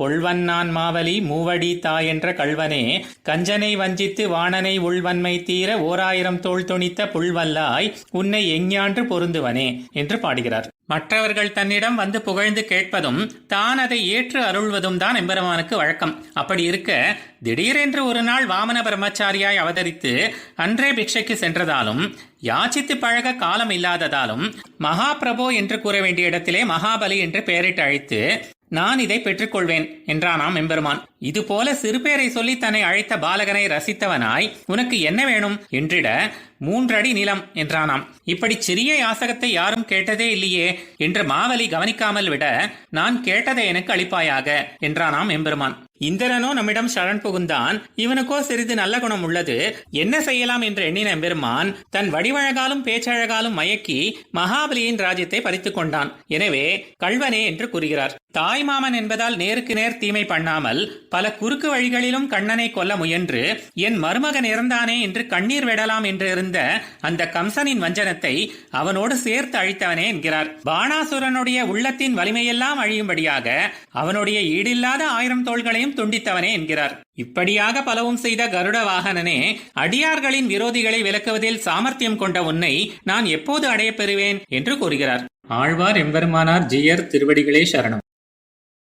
கொள்வன்னான் மாவலி மூவடி தாய் என்ற கள்வனே கஞ்சனை வஞ்சித்து வாணனை உள்வன்மை தீர ஓராயிரம் தோள் துணித்த புல்வல்லாய் உன்னை எஞ்ஞான்று பொருந்துவனே என்று பாடுகிறார். மற்றவர்கள் தன்னிடம் வந்து புகழ்ந்து கேட்பதும் தான் அதை ஏற்று அருள்வதும் தான் எம்பெருமானுக்கு வழக்கம். அப்படி இருக்க திடீரென்று ஒரு நாள் வாமன பிரம்மச்சாரியாய் அவதரித்து அன்றே பிக்ஷைக்கு சென்றதாலும் யாச்சித்து பழக காலம் இல்லாததாலும் மகாபிரபோ என்று கூற வேண்டிய இடத்திலே மகாபலி என்று பெயரிட்டு அழைத்து நான் இதை பெற்றுக்கொள்வேன் என்றானாம் எம்பெருமான். இதுபோல சிறுபேரை சொல்லி தன்னை அழைத்த பாலகனை ரசித்தவனாய் உனக்கு என்ன வேணும்? என்றிட மூன்றடி நிலம் என்றானாம். இப்படி சிறிய யாசகத்தை யாரும் கேட்டதே இல்லையே என்று மாவலி கவனிக்காமல் விட நான் கேட்டதை எனக்கு அளிப்பாயாக என்றானாம் எம்பெருமான். இந்திரனோ நம்மிடம் சரண் புகுந்தான். இவனுக்கோ சிறிது நல்ல குணம் உள்ளது. என்ன செய்யலாம் என்று எண்ணின எம்பெருமான் தன் வடிவழகாலும் பேச்சழகாலும் மயக்கி மகாபலியின் ராஜ்யத்தை பறித்துக் கொண்டான். எனவே கள்வனே என்று கூறுகிறார். தாய்மாமன் என்பதால் நேருக்கு நேர் தீமை பண்ணாமல் பல குறுக்கு வழிகளிலும் கண்ணனை கொல்ல முயன்று என் மருமகன் இறந்தானே என்று கண்ணீர் விடலாம் என்று இருந்த அந்த கம்சனின் வஞ்சனத்தை அவனோடு சேர்த்து அழித்தவனே என்கிறார். பாணாசுரனுடைய உள்ளத்தின் வலிமையெல்லாம் அழியும்படியாக அவனுடைய ஈடில்லாத ஆயிரம் தோள்களையும் துண்டித்தவனே என்கிறார். இப்படியாக பலவும் செய்த கருட வாகனனே அடியார்களின் விரோதிகளை விலக்குவதில் சாமர்த்தியம் கொண்ட உன்னை நான் எப்போது அடையப்பெறுவேன் என்று கூறுகிறார். ஆழ்வார் எம்பெருமானார் ஜியர் திருவடிகளே சரணம்.